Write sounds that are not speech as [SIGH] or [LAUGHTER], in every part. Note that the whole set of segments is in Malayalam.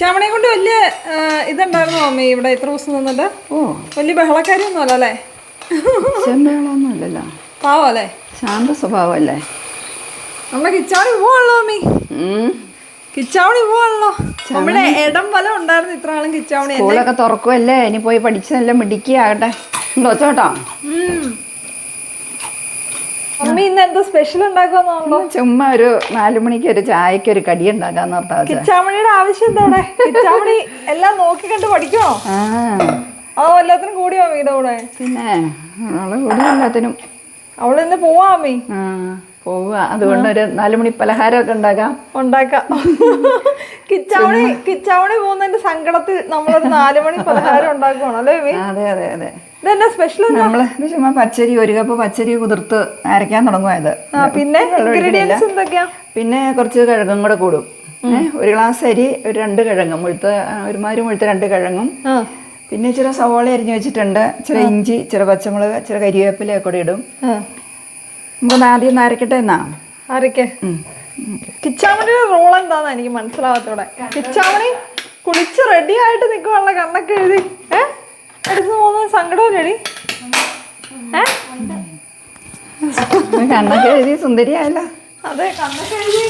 ചമണയെ കൊണ്ട് വലിയ ഇതുണ്ടായിരുന്നു അമ്മ ഇവിടെ ഇത്ര ദിവസം നിന്നിട്ട്? ഓ. വലിയ ബഹളക്കാരിയൊന്നും അല്ല അല്ലേ? ചെമ്പകളൊന്നും ഇല്ലല്ലോ പാവം അല്ലേ? ശാന്ത സ്വഭാവമല്ലേ? നമ്മളെ കിച്ചാവണി പോവാണല്ലോ അമ്മി. ഉം. കിച്ചാവണി പോവാണല്ലോ. നമ്മുടെ ഇടം വലം ഉണ്ടായിരുന്നു ഇത്ര ആളും കിച്ചാവണി സ്കൂളൊക്കെ തുറക്കുമല്ലേ ഇനി പോയി പഠിച്ചതെല്ലാം മിടിക്കുകയാകട്ടെ ഉണ്ടോ ചേട്ടാ അമ്മി ഇന്ന് എന്താ സ്പെഷ്യൽ ഉണ്ടാക്കുമെന്നാണല്ലോ ചുമ്മാ ഒരു നാലു മണിക്ക് ഒരു ചായക്ക് ഒരു കടി ഉണ്ടാക്കാന്ന് ഓർത്താ കിച്ചാമണിയുടെ ആവശ്യം എന്താ [LAUGHS] കിച്ചാമണി എല്ലാം നോക്കി കണ്ട് പഠിക്കണോ ആ. അതോ എല്ലാത്തിനും കൂടിയോ അമ്മയുടെ കൂടെ? പിന്നെ അവൾ കൂടി എല്ലാത്തിനും അവൾ ഇന്ന് പോവാ അമ്മി. പോവുക. അതുകൊണ്ട് ഒരു നാലു മണി പലഹാരമൊക്കെ ഉണ്ടാക്കാം. ഉണ്ടാക്കാം. കിച്ചാവണി കിച്ചാവണി പോകുന്നതിന്റെ സങ്കടത്തിൽ നമ്മളൊരു നാലു മണി പലഹാരം ഉണ്ടാക്കുവാണ് അല്ലേ അതെ അതെ അതെ. ഇതെന്നാ സ്പെഷ്യൽ നമ്മൾ ചുമ്മാ പച്ചരി ഒരു കപ്പ് പച്ചരി കുതിർത്ത് അരയ്ക്കാൻ തുടങ്ങുമായത് ആ പിന്നെ ഇൻഗ്രീഡിയൻസ് എന്തൊക്കെയാ? പിന്നെ കുറച്ച് കിഴങ്ങും കൂടെ കൂടും. ഒരു ഗ്ലാസ് അരി ഒരു രണ്ട് കിഴങ്ങും മുഴുത്ത ഒരു ഒരുമാതിരി മുഴുത്ത രണ്ട് കിഴങ്ങും. പിന്നെ ചില സവോള അരിഞ്ഞു വെച്ചിട്ടുണ്ട്. ചില ഇഞ്ചി ചില പച്ചമുളക് ചില കരിവേപ്പിലയൊക്കെ കൂടെ ഇടും. ആ ആദ്യം അരക്കട്ടെ എന്നാ? അരക്കേ. കിച്ചാമണിയുടെ റോൾ എന്താന്ന് എനിക്ക് മനസ്സിലാവാത്തോടെ. കിച്ചാമണി കുളിച്ച് റെഡി ആയിട്ട് നിൽക്കുവാനുള്ള കണ്ണൊക്കെ എഴുതി. ഏ? പോകുന്ന പോകുന്നത് സങ്കടമല്ലേടി ഏ? കണ്ണൊക്കെ എഴുതി സുന്ദരിയായല്ലോ. അതെ കണ്ണൊക്കെ എഴുതി.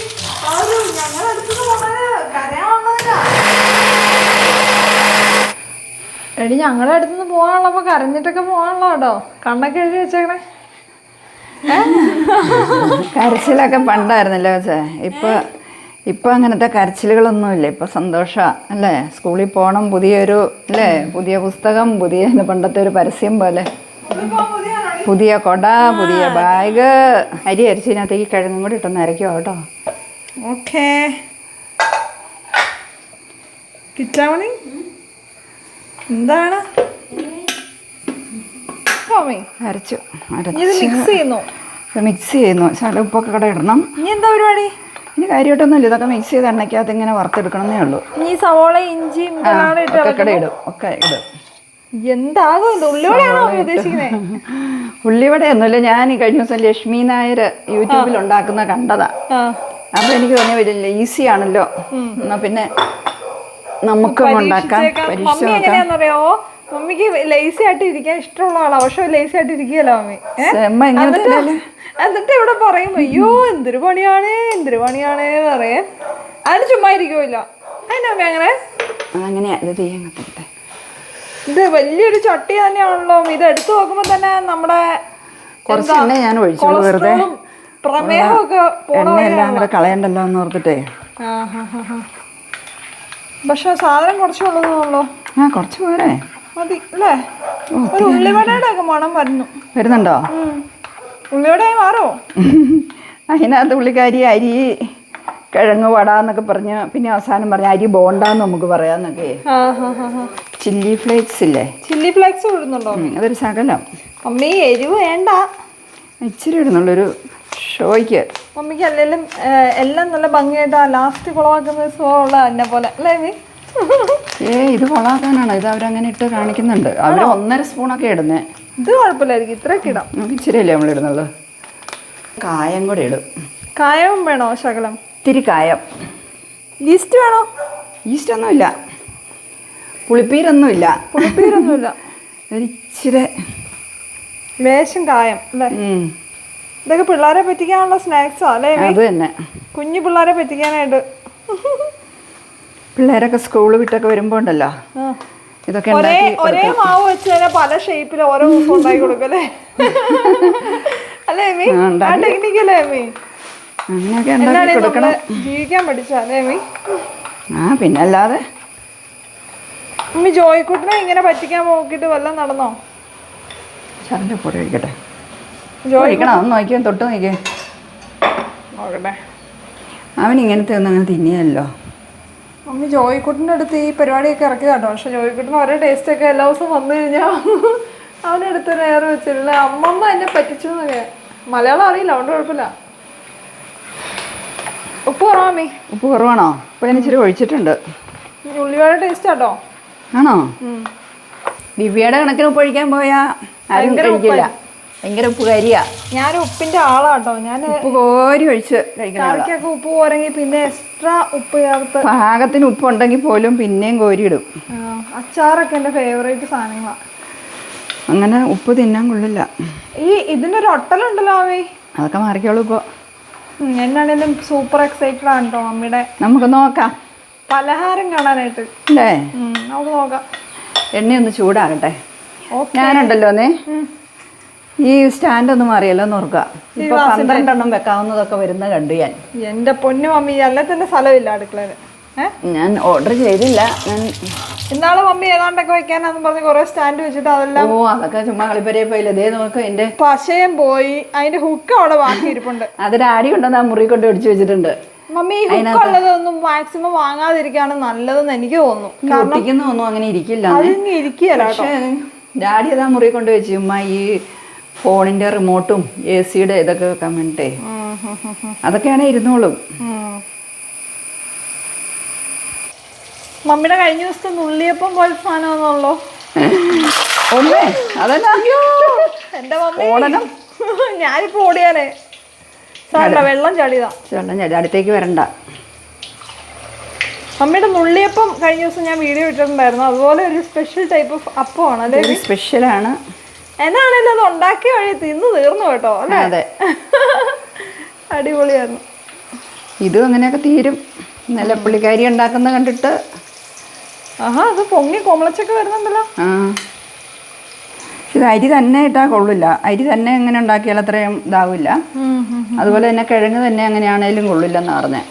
എടി ഞങ്ങളുടെ അടുത്തുനിന്ന് പോകാനുള്ളപ്പോ കരഞ്ഞിട്ടൊക്കെ പോകാനുള്ളോ കേട്ടോ കണ്ണൊക്കെ എഴുതി വെച്ചേക്കണേ. കരച്ചിലൊക്കെ പണ്ടായിരുന്നല്ലോ ചേ ഇപ്പൊ ഇപ്പൊ അങ്ങനത്തെ കരച്ചിലുകളൊന്നുമില്ല. ഇപ്പൊ സന്തോഷ അല്ലേ? സ്കൂളിൽ പോകണം പുതിയൊരു അല്ലേ? പുതിയ പുസ്തകം പുതിയ പണ്ടത്തെ ഒരു പരസ്യം പോലെ. പുതിയ കൊട പുതിയ ബാഗ്. അരി അരിച്ചതിനകത്തേക്ക് കിഴങ്ങും കൂടി ഇട്ടൊന്ന് അരയ്ക്കോ കേട്ടോ. ഓക്കേ. എന്താണ്? അരച്ചു. ഇത് മിക്സ് ചെയ്യുന്നു. മിക്സ് ചെയ്യുന്നു. ശകലം ഉപ്പൊക്കെ കൂടെ ഇടണം. ഇനി എന്താ പരിപാടി? ഇനി കാര്യമായിട്ടൊന്നുമില്ല. ഇതൊക്കെ മിക്സ് ചെയ്ത് എണ്ണയ്ക്കകത്ത് ഇങ്ങനെ വറുത്തെടുക്കണമെന്നേ ഉള്ളൂ. ഇനി സവോള ഒക്കെ. ഇടും. ഒക്കെ ഇടും. എന്താകും [LAUGHS] ഉള്ളിവടയൊന്നുമില്ല. ഞാൻ ഈ കഴിഞ്ഞ ദിവസം ലക്ഷ്മി നായർ യൂട്യൂബിൽ ഉണ്ടാക്കുന്ന കണ്ടതാ. അപ്പൊ എനിക്ക് തോന്നി വലിയ ഈസി ആണല്ലോ. എന്നാ പിന്നെ നമുക്കും ഉണ്ടാക്കാം. പരീക്ഷ നോക്കാം. മമ്മിക്ക് ലേസി ആയിട്ട് ഇരിക്കാൻ ഇഷ്ടമുള്ള ആളാ. പക്ഷെ ലേസി ആയിട്ട് ഇരിക്കുകയല്ലോ മമ്മി. എന്നിട്ട് ഇവിടെ പറയും അയ്യോ എന്തൊരു പണിയാണ് എന്തൊരു പണിയാണ് പറയേ. അതിന് ചുമ്മാ ഇരിക്കുമല്ലോ അതിന്റെ അമ്മ അങ്ങനെ? ഇത് വലിയൊരു ചട്ടി തന്നെയാണല്ലോ ഇത് എടുത്തു നോക്കുമ്പോ തന്നെ നമ്മുടെ ഞാൻ വെറുതെ. കൊളസ്ട്രോളും പ്രമേഹമൊക്കെ പോണ എണ്ണയെല്ലാം കൂടെ കളയണ്ടല്ലോ എന്ന് ഓർത്തിട്ടേ. പക്ഷെ സാധനം കുറച്ചുള്ളതാണല്ലോ ആ കുറച്ച് പോരെ. മതി അല്ലേ? ഒരു ഉള്ളിവടയുടെ ഒക്കെ മണം വരുന്നു. വരുന്നുണ്ടോ. ഉള്ളിവടയായി മാറോ? [LAUGHS] അതിനകത്ത് ഉള്ളിക്കാരി അരി കിഴങ്ങ് വട എന്നൊക്കെ പറഞ്ഞ് പിന്നെ അവസാനം പറഞ്ഞ അരി ബോണ്ടാന്ന് നമുക്ക് പറയാന്നൊക്കെ. ചില്ലി ഫ്ലേക്സ് ഇല്ലേ? ചില്ലി ഫ്ലേക്സ് ഇടുന്നുണ്ടോ? അതൊരു ശകലം. അമ്മീ എരിവ് വേണ്ട. ഇച്ചിരി ഇടുന്നുള്ളൊരു ഷോയ്ക്ക്. മമ്മിക്ക് അല്ലെങ്കിലും എല്ലാം നല്ല ഭംഗിയായിട്ട് ആ ലാസ്റ്റ് കുളമാക്കുന്ന സ്വഭാവമുള്ള എന്നെ പോലെ. അല്ലേ ഏ ഇത് കൊളാക്കാനാണ് ഇത് അവരങ്ങനെ ഇട്ട് കാണിക്കുന്നുണ്ട്. അവർ ഒന്നര സ്പൂണൊക്കെ ഇടുന്നേ. ഇത് കുഴപ്പമില്ലായിരിക്കും. ഇത്രയൊക്കെ ഇടാം. നമുക്ക് ഇച്ചിരിയല്ലേ നമ്മൾ ഇടുന്നത് കായം കൂടെ ഇടും. കായവും വേണോ ശകലം? ഇത്തിരി കായം. ഈസ്റ്റ് വേണോ? ഈസ്റ്റ് ഒന്നുമില്ല പുളിപ്പീരൊന്നുമില്ല. പുളിപ്പീരൊന്നുമില്ല. [LAUGHS] ഒരിച്ചിരി. ഇച്ചിരി ലേശം കായം അല്ലേ? ഇതൊക്കെ പിള്ളേരെ പറ്റിക്കാനുള്ള സ്നാക്സാ അല്ലേ? അത് തന്നെ. കുഞ്ഞു പിള്ളേരെ പറ്റിക്കാനായിട്ട്. [LAUGHS] പിള്ളേരൊക്കെ സ്കൂൾ വിട്ടൊക്കെ വരുമ്പോൾ ഉണ്ടല്ലോ. ഇതൊക്കെ ഒരേ ഒരേ മാവ് വെച്ച് തന്നെ പല ഷേപ്പിൽ ഓരോ ദിവസം ഉണ്ടാക്കി കൊടുക്കല്ലേ? അല്ലേ ആ, ടെക്നിക്ക് അല്ലേ മമ്മി അങ്ങനെയൊക്കെ എന്നാണ് ഉണ്ടാക്കി നമ്മൾ കൊടുക്കണം. ജീവിക്കാൻ പഠിച്ച അല്ലേ ആ പിന്നെ അല്ലാതെ. ജോയിക്കുട്ടിനെ ഇങ്ങനെ പറ്റിക്കാൻ നോക്കിയിട്ട് വല്ലതും നടന്നോ? ഒഴിക്കട്ടെ ജോയി ഒന്ന് തൊട്ട് നോക്കിയേ നോക്കട്ടെ. അവൻ ഇങ്ങനത്തെ ഒന്നും അങ്ങനെ തിന്നിയല്ലോ മമ്മി ജോയിക്കുട്ടിന്റെ അടുത്ത് ഈ പരിപാടിയൊക്കെ ഇറക്കി കേട്ടോ പക്ഷെ ജോയിക്കുട്ടിന് ഒരേ ടേസ്റ്റ് ഒക്കെ എല്ലാ ദിവസവും വന്നു കഴിഞ്ഞാൽ അവനെടുത്ത് നേരെ വെച്ചില്ല അമ്മമ്മ എന്നെ പറ്റിച്ചു എന്നൊക്കെ. മലയാളം അറിയില്ല അതുകൊണ്ട് കുഴപ്പമില്ല. ഉപ്പ് കുറവാ മമ്മി. ഉപ്പ് കുറവാണോ? ഇപ്പം ഞാൻ ഇച്ചിരി ഒഴിച്ചിട്ടുണ്ട്. ഉള്ളിവട ടേസ്റ്റ് ആട്ടോ. ആണോ? ദിവ്യയുടെ കണക്കിന് ഉപ്പ് ഒഴിക്കാൻ പോയാൽ ആരും ഭയങ്കര കഴിക്കില്ല. ഭയങ്കര ഉപ്പ് കരിയാ ഞാൻ ഉപ്പിന്റെ ആളാട്ടോ. ഞാൻ ഉപ്പ് കോരി ഒഴിച്ച് കഴിക്കണം കറിക്കൊക്കെ ഉപ്പ് പോരെങ്കിൽ പിന്നെ എക്സ്ട്രാ ഉപ്പ് ചേർത്ത് പാകത്തിന് ഉപ്പുണ്ടെങ്കിൽ പോലും പിന്നെയും കോരി ഇടും അച്ചാറൊക്കെ എന്റെ ഫേവറേറ്റ് സാധനങ്ങളാണ് അങ്ങനെ ഉപ്പ് തിന്നാൻ കൊള്ളില്ല. ഈ ഇതിന്റെ ഒരു ഒട്ടലുണ്ടല്ലോ അവി അതൊക്കെ മാറിക്കോളൂ ഇപ്പോൾ എന്നാണേലും സൂപ്പർ എക്സൈറ്റഡ് ആണ് കേട്ടോ അമ്മയുടെ. നമുക്ക് നോക്കാം. പലഹാരം കാണാനായിട്ട്. അല്ലേ? ഉം, നമുക്ക് നോക്കാം. എണ്ണയൊന്ന് ചൂടാകട്ടെ. ഓക്കെ. ഞാനുണ്ടല്ലോ നീ ഈ സ്റ്റാൻഡ് ഒന്നും മാറിയല്ലോ നോർക്ക ഓർക്കുക. ഇപ്പൊ പന്ത്രണ്ടെണ്ണം വെക്കാവുന്നതൊക്കെ വരുന്ന കണ്ടു ഞാൻ. എന്റെ പൊന്നു മമ്മി അല്ലെ തന്നെ സ്ഥലമില്ല അടുക്കളയിൽ ഞാൻ ഓർഡർ ചെയ്തില്ല. ഞാൻ ഇന്നാളെ മമ്മി ഏതാണ്ടൊക്കെ വെക്കാനാന്ന് പറഞ്ഞ് കുറേ സ്റ്റാൻഡ് വെച്ചിട്ട് അതെല്ലാം ഓ അതൊക്കെ ചുമ്മാ കളിപ്പരയെ പോയില്ല? ദേ നോക്ക് എന്റെ പശയം പോയി. അതിന്റെ ഹുക്ക് അവിടെ വാങ്ങിയിരിപ്പുണ്ട്. ഇരിപ്പുണ്ട് അതൊരു ആടി കൊണ്ടുവന്ന് ആ മുറി കൊണ്ട് ഒടിച്ചു വെച്ചിട്ടുണ്ട്. മമ്മി ഒന്നും ഹുക്ക് ഉള്ളതൊന്നും മാക്സിമം വാങ്ങാതിരിക്കാണ് നല്ലതെന്ന് എനിക്ക് തോന്നുന്നു. ഒട്ടിക്കുന്ന ഒന്നും അങ്ങനെ ഇരിക്കില്ല അതിങ്ങ് ഇരിക്കുകയല്ല പക്ഷേ ഡാഡി അതാ മുറി കൊണ്ട് വെച്ചു ചുമ്മാ ഈ ഫോണിന്റെ റിമോട്ടും എ സിയുടെ ഇതൊക്കെ വെക്കാൻ വേണ്ടിട്ടേ അതൊക്കെയാണ് ഇരുന്നോളും. മമ്മിയുടെ കഴിഞ്ഞ ദിവസത്തെ നുള്ളിയപ്പം പോലെ സാധനമാണല്ലോ ഒന്നേ അതന്നെ. എന്റെ ഓടണം. ഞാനിപ്പോ ഓടിയാലേ. സാറില്ല വെള്ളം ചളിതാ വെള്ളം ചളി അടുത്തേക്ക് വരണ്ട. മമ്മിയുടെ നുള്ളിയപ്പം കഴിഞ്ഞ ദിവസം ഞാൻ വീഡിയോ ഇട്ടിട്ടുണ്ടായിരുന്നു. അതുപോലെ ഒരു സ്പെഷ്യൽ ടൈപ്പ് ഓഫ് അപ്പമാണ് അല്ലേ? സ്പെഷ്യലാണ് എന്നാണേലും അത് ഉണ്ടാക്കിയ വഴി തിന്ന് തീർന്നു കേട്ടോ അല്ലേ? അതെ. [LAUGHS] അടിപൊളിയായിരുന്നു. ഇതും അങ്ങനെയൊക്കെ തീരും. നല്ല പുള്ളിക്കാരി ഉണ്ടാക്കുന്ന കണ്ടിട്ട്. ആഹാ അത് പൊങ്ങി കൊമളച്ചൊക്കെ വരുന്നുണ്ടല്ലോ. ആ. ഇത് അരി തന്നെ ഇട്ടാൽ കൊള്ളില്ല. അരി തന്നെ എങ്ങനെ ഉണ്ടാക്കിയാൽ അത്രയും ഇതാവില്ല. അതുപോലെ തന്നെ കിഴങ്ങ് തന്നെ എങ്ങനെയാണേലും കൊള്ളില്ലെന്ന് പറഞ്ഞേ.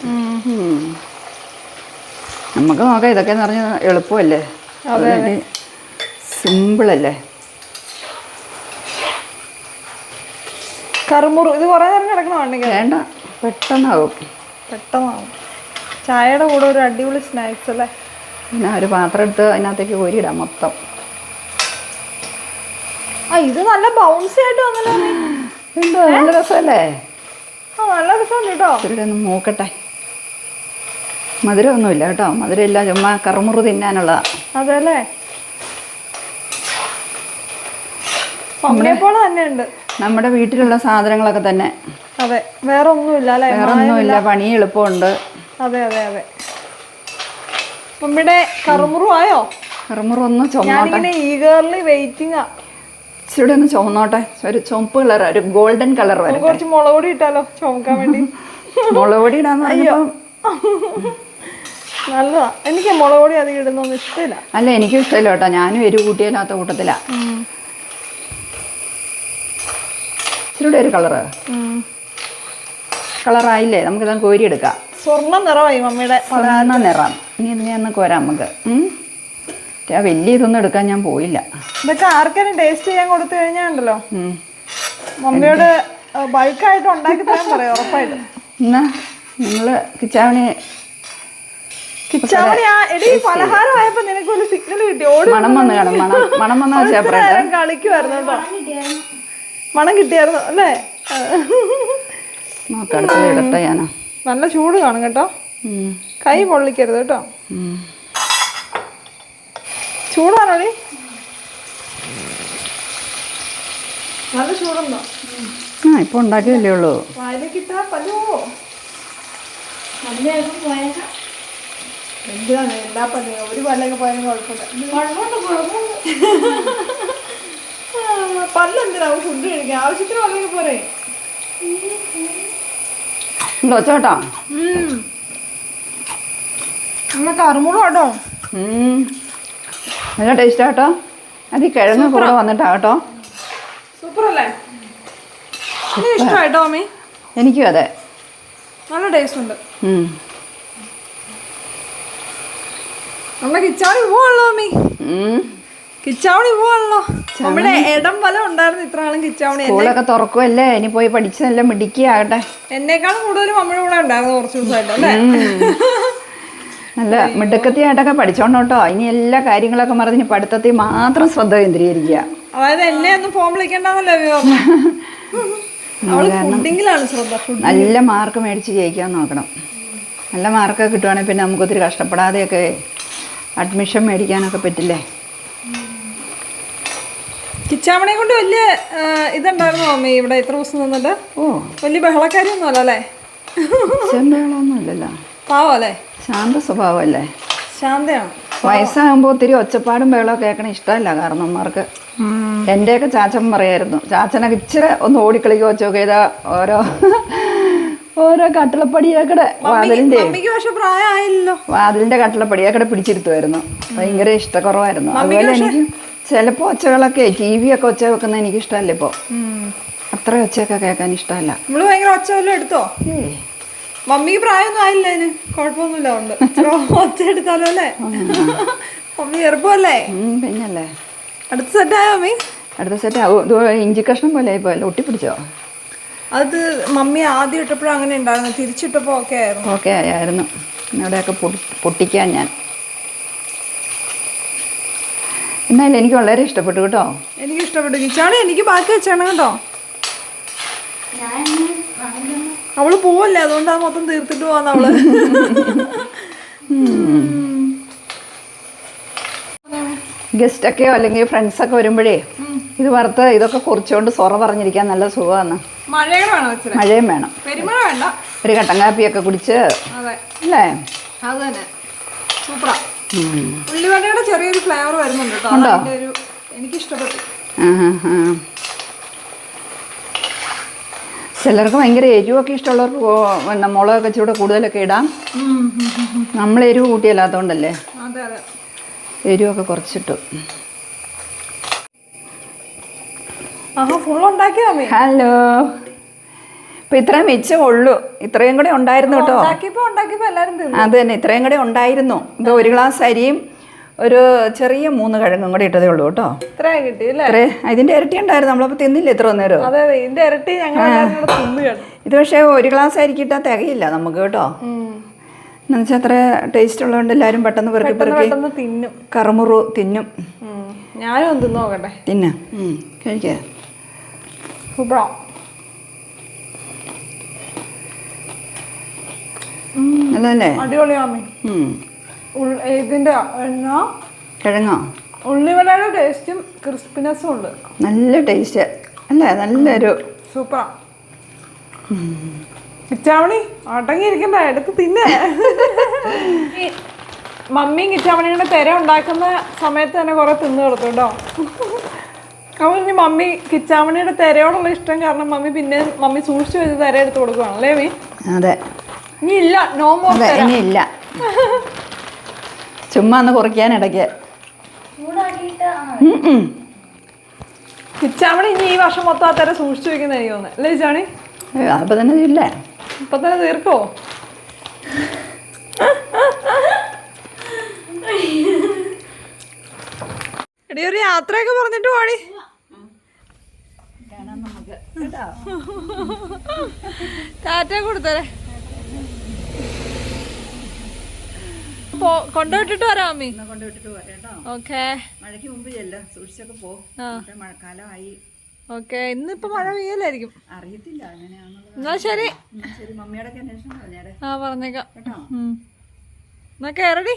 നമുക്ക് നോക്കാം ഇതൊക്കെ എന്ന് പറഞ്ഞാൽ എളുപ്പമല്ലേ? സിമ്പിളല്ലേ? കറുമുറു ഇത് കുറേ നേരം കിടക്കണ വേണ്ടെങ്കിൽ വേണ്ട പെട്ടെന്നാവും. പെട്ടെന്നാവും. ചായയുടെ കൂടെ ഒരു അടിപൊളി സ്നാക്സ് അല്ലേ? പിന്നെ ഒരു പാത്രം എടുത്ത് അതിനകത്തേക്ക് കോരിയിടാം മൊത്തം. ആ ഇത് നല്ല ബൗൺസി ആയിട്ട് വന്നല്ലോ. എന്തോ നല്ല രസമല്ലേ? ആ നല്ല രസമുണ്ട് കേട്ടോ. ഇച്ചിരി ഒന്ന് മൂക്കട്ടെ മധുരമൊന്നുമില്ല കേട്ടോ. മധുരമില്ല ചുമ്മാ കറുമുറു തിന്നാനുള്ളതാ. അതെ അല്ലേ പോലെ തന്നെ ഉണ്ട് നമ്മുടെ വീട്ടിലുള്ള സാധനങ്ങളൊക്കെ തന്നെ. അതെ. വേറെ ഒന്നുമില്ല അല്ലേ? വേറെ ഒന്നുമില്ല പണി എളുപ്പമുണ്ട്. അതെ അതെ അതെ. നമ്മുടെ കറുമുറു ആയോ? കറുമുറു ഒന്ന് ചുമന്നോട്ടെ. ഈഗർലി വെയിറ്റിംഗ് ഇച്ചിരി ഒന്ന് ചുമന്നോട്ടെ. ഒരു ചുമപ്പ് കളർ ഒരു ഗോൾഡൻ കളർ വരും കുറച്ച് മുളക് പൊടി ഇട്ടാലോ ചുമക്കാൻ വേണ്ടി? [LAUGHS] മുളക് പൊടി ഇടാന്ന് അയ്യോ. [LAUGHS] നല്ലതാ. എനിക്ക് മുളക് പൊടി അധികം ഇടുന്നൊന്നും ഇഷ്ടമില്ല. അല്ല എനിക്കും ഇഷ്ടമില്ല കേട്ടോ. ഞാനും എരിവ് കൂട്ടിയില്ലാത്ത കൂട്ടത്തിലാ. ഇച്ചിരി ഒരു കളറ്. കളറായില്ലേ? കളറായില്ലേ ഇതാ കോരി എടുക്കാം സ്വർണ നിറമായി മമ്മിയുടെ സ്വർണ നിറം. ഇനി ഇന്ന് ഒന്ന് കോരാം നമുക്ക്. വലിയ ഇതൊന്നും എടുക്കാൻ ഞാൻ പോയില്ല. ഇതൊക്കെ ആർക്കാരും ടേസ്റ്റ് ചെയ്യാൻ കൊടുത്തു കഴിഞ്ഞാൽ ഉണ്ടല്ലോ. മമ്മിയോട് ബൾക്കായിട്ട് ഉണ്ടാക്കി തരാൻ പറയാം ഉറപ്പായിട്ട്. എന്നാ നിങ്ങൾ കിച്ചാവണി കിച്ചാമണി എടി പലഹാരം ആയപ്പോ നിനക്ക് ഒരു സിഗ്നൽ കിട്ടി. ഓടി മണം വന്ന് കാണും. മണം മണം വന്ന കളിക്കുമായിരുന്നു കേട്ടോ. മണം കിട്ടിയായിരുന്നു അല്ലേ? ഞാനാ. നല്ല ചൂട് കാണും കേട്ടോ. കൈ പൊള്ളിക്കരുത് കേട്ടോ. ഉം. ചൂടാണോ നീ നല്ല ചൂടുണ്ടോ? ആ ഇപ്പൊ ഉണ്ടാക്കിയല്ലേ ഉള്ളൂ. വായിലേക്ക് ഇട്ടാ പല്ലോ എന്തിനാണ്? എല്ലാ പല്ലും ഒരു പല്ലൊക്കെ പോയാലും കുഴപ്പമില്ല. [LAUGHS] പല്ലെന്തിനാ? ഫുഡ് കഴിക്കാൻ. ആവശ്യത്തിന് പല്ലൊക്കെ പോരെ. ഉണ്ടോ ചോട്ടാ നമ്മളെ കറുമുറും കേട്ടോ നല്ല ടേസ്റ്റ് കേട്ടോ. അത് ഈ കിഴങ്ങ് കൂടെ വന്നിട്ടാ കേട്ടോ. സൂപ്പർ. അല്ലേ ഇഷ്ടമായിട്ടോ മമ്മി എനിക്കും അതെ. നല്ല ടേസ്റ്റ് ഉണ്ട്. നമ്മുടെ കിച്ചാവണി പോവാണല്ലോ മമ്മി ഉം. കിച്ചാവണി പോവാണല്ലോ. നമ്മുടെ ഇടം വലം ഉണ്ടായിരുന്നു ഇത്ര ആളും കിച്ചാവണി. സ്കൂളൊക്കെ തുറക്കുമല്ലേ ഇനി പോയി പഠിച്ച് നല്ല മിടിക്കാകട്ടെ എന്നേക്കാളും കൂടുതൽ നമ്മുടെ കൂടെ ഉണ്ടായിരുന്നു കുറച്ച് ദിവസമായിട്ട് അല്ലേ? നല്ല മിടുക്കത്തിയായിട്ടൊക്കെ പഠിച്ചോണ്ട് കേട്ടോ ഇനി എല്ലാ കാര്യങ്ങളൊക്കെ മറന്ന് ഇനി പഠിത്തത്തിൽ മാത്രം ശ്രദ്ധ കേന്ദ്രീകരിക്കുക. അതായത് എന്നെ ഒന്നും ഫോം വിളിക്കണ്ടെന്നല്ലേ നല്ല മാർക്ക് മേടിച്ച് ജയിക്കാൻ നോക്കണം. നല്ല മാർക്കൊക്കെ കിട്ടുവാണെങ്കിൽ പിന്നെ നമുക്കൊത്തിരി കഷ്ടപ്പെടാതെയൊക്കെ അഡ്മിഷൻ മേടിക്കാനൊക്കെ പറ്റില്ലേ? കിച്ചാമണയെ കൊണ്ട് വലിയ ഇതുണ്ടായിരുന്നു മമ്മി ഇവിടെ ഇത്ര ദിവസം നിന്നിട്ട്. ഓ. വലിയ ബഹളക്കാരിയൊന്നും അല്ല? അല്ലേ ചെണ്ടകളൊന്നും ഇല്ലല്ലോ പാവം അല്ലേ? ശാന്ത സ്വഭാവമല്ലേ? ശാന്തയാണ്. വയസ്സാകുമ്പോൾ ഒത്തിരി ഒച്ചപ്പാടും ബഹളമൊക്കെ കേൾക്കണ ഇഷ്ടമല്ല കാരണന്മാർക്ക് എന്റെയൊക്കെ ചാച്ചൻ പറയായിരുന്നു. ചാച്ചനൊക്കെ ഇച്ചിരി ഒന്ന് ഓടിക്കളിക്കുകയോ ഒച്ചയൊക്കെ ചെയ്താൽ ഓരോ ഓരോ കട്ടിളപ്പടിയേക്കടെ വാതിലിന്റെ വാതിലിന്റെ കട്ടിളപ്പടിയേക്കടെ പിടിച്ചിരുത്തുമായിരുന്നു ഭയങ്കര ഇഷ്ടക്കുറവായിരുന്നു. അതുപോലെ എനിക്ക് ചിലപ്പോൾ ഒച്ചകളൊക്കെ ടി വി ഒക്കെ ഒച്ച വെക്കുന്ന എനിക്ക് ഇഷ്ടമല്ല ഇപ്പോ. അത്ര ഒച്ചയൊക്കെ കേൾക്കാൻ ഇഷ്ടമല്ല. നമ്മൾ ഭയങ്കര ഒച്ച വല്ലതും എടുത്തോ? മമ്മി മമ്മിക്ക് പ്രായമൊന്നും ആയില്ല അതിന്? കുഴപ്പമൊന്നുമില്ല ഉണ്ട് ഒച്ച എടുത്താലോ അല്ലേ? മമ്മി ചെറുപ്പമല്ലേ പിന്നല്ലേ. അടുത്ത സെറ്റായോ മമ്മി? അടുത്ത സെറ്റ് ആവും ഇഞ്ചി കഷ്ണം പോലെ ആയിപ്പോയല്ലോ ഒട്ടിപ്പിടിച്ചോ? അത് മമ്മി ആദ്യം ഇട്ടപ്പോഴും അങ്ങനെ ഉണ്ടായിരുന്നു. തിരിച്ചിട്ടപ്പോ ഓക്കെ ആയിരുന്നു. ഓക്കെ ആയിരുന്നു ഇവിടെയൊക്കെ പൊട്ടിക്കാൻ ഞാൻ. എന്നാലും എനിക്ക് വളരെ ഇഷ്ടപ്പെട്ടു കേട്ടോ. എനിക്ക് ഇഷ്ടപ്പെട്ടു. കിച്ചാണി എനിക്ക് ബാക്കി വെച്ചാണ് കേട്ടോ. അവൾ പോവല്ലേ? അതുകൊണ്ട് അത് മൊത്തം തീർത്തിട്ട് പോവാന്ന് അവൾ. ഗസ്റ്റൊക്കെയോ അല്ലെങ്കിൽ ഫ്രണ്ട്സൊക്കെ വരുമ്പോഴേ ഇത് വറുത്ത് ഇതൊക്കെ കുറിച്ചുകൊണ്ട് സൊറ പറഞ്ഞിരിക്കാൻ നല്ല സുഖമാണ്. മഴയും വേണം ഒരു കട്ടൻ കാപ്പിയൊക്കെ കുടിച്ച് അതെ. അല്ലേ? സൂപ്പറാ. ഉള്ളിവടയുടെ ചെറിയൊരു ഫ്ലേവർ വരുന്നുണ്ട് കേട്ടോ? ഒരു എനിക്ക് ഇഷ്ടപ്പെട്ടു. ചിലർക്ക് ഭയങ്കര എരിവൊക്കെ ഇഷ്ടമുള്ളവർക്ക് മുളകൊക്കെ ചൂടെ കൂടുതലൊക്കെ ഇടാം. നമ്മൾ എരിവ് കൂട്ടിയല്ലാത്തതുകൊണ്ടല്ലേ എരിവൊക്കെ കുറച്ചിട്ടു. ഹലോ. ഇപ്പൊ ഇത്രയും മിച്ചം ഉള്ളൂ ഇത്രയും കൂടെ ഉണ്ടായിരുന്നു കേട്ടോ. ഉണ്ടാക്കിയപ്പോ ഉണ്ടാക്കിയപ്പോ എല്ലാരും അത് തന്നെ ഇത്രയും കൂടെ ഉണ്ടായിരുന്നു. ഇത് ഒരു ഗ്ലാസ് അരിയും ഒരു ചെറിയ മൂന്ന് കിഴങ്ങും കൂടെ ഇട്ടതേ ഉള്ളൂ കേട്ടോ. ഇത്രയും കിട്ടി അല്ലേ? ഇതിന്റെ ഇരട്ടി ഉണ്ടായിരുന്നു. നമ്മളപ്പോൾ തിന്നില്ല ഇത്ര നേരം? ഇതിന്റെ ഇരട്ടി ഞങ്ങൾ ഇത് പക്ഷേ ഒരു ഗ്ലാസ് അരിക്കിട്ടാൽ തികയില്ല നമുക്ക് കേട്ടോ. എന്ന് വെച്ചാൽ അത്ര ടേസ്റ്റ് ഉള്ളതുകൊണ്ട് എല്ലാവരും പെട്ടെന്ന് പെറുക്കി പെറുക്കി തിന്നും. കറുമുറു തിന്നും. ഞാനും ഒന്ന് തിന്നു നോക്കട്ടെ. തിന്ന. കഴിക്കുക ഇതിന്റെ എന്നാ കിഴങ്ങോ? ഉള്ളിവടയുടെ ടേസ്റ്റും ക്രിസ്പിനെസ്സും ഉണ്ട്. നല്ല ടേസ്റ്റ്. അല്ലേ? നല്ലൊരു സൂപ്പറാ. കിച്ചാമണി അടങ്ങിയിരിക്കണ്ട എടുത്ത് തിന്നേ. ഈ [LAUGHS] മമ്മിയും കിച്ചാമണിയും കൂടെ തെര ഉണ്ടാക്കുന്ന സമയത്ത് തന്നെ കുറെ തിന്നു കൊടുത്തു കേട്ടോ അപ്പോൾ ഇനി മമ്മി കിച്ചാമണിയുടെ തെരയോടുള്ള ഇഷ്ടം കാരണം മമ്മി പിന്നെ മമ്മി സൂക്ഷിച്ചു വെച്ച് തെര എടുത്ത് കൊടുക്കുവാണല്ലേ മീ അതെ. ഇനി ഇല്ല നോ മോർ അതെ തെര. ഇനിയില്ല. ചുമ്മാ ഒന്ന് കുറയ്ക്കാൻ ഇടയ്ക്ക്. ഉം. ഇനി ഈ വർഷം മൊത്തം ആ തെര സൂക്ഷിച്ചു വെക്കുന്ന എനിക്ക് തോന്നുന്നു. അല്ലേ കിച്ചാമണി ഏ, അപ്പൊ തന്നെ ഇല്ല. ഇപ്പൊ തന്നെ തീർക്കോ? എടി ഒരു യാത്രയൊക്കെ പറഞ്ഞിട്ട് പാടി. ടാറ്റ കൊടുത്തരെ. കൊണ്ടുവിട്ടിട്ട് വരാം അമ്മി. കൊണ്ടുവിട്ടിട്ട് പോരാ ഓക്കെ. മഴയ്ക്ക് മുമ്പ് ചെല്ലാം സൂക്ഷിച്ചൊക്കെ പോ. മഴക്കാലമായി. ഓക്കെ ഇന്നിപ്പോ മഴ പെയ്യലായിരിക്കും. അറിയത്തില്ല എന്നാ ശരി. മമ്മിയുടെ ശരി മമ്മിയോടെ ആ പറഞ്ഞേക്കാം. കേട്ടോ. എന്നാ കേറടി.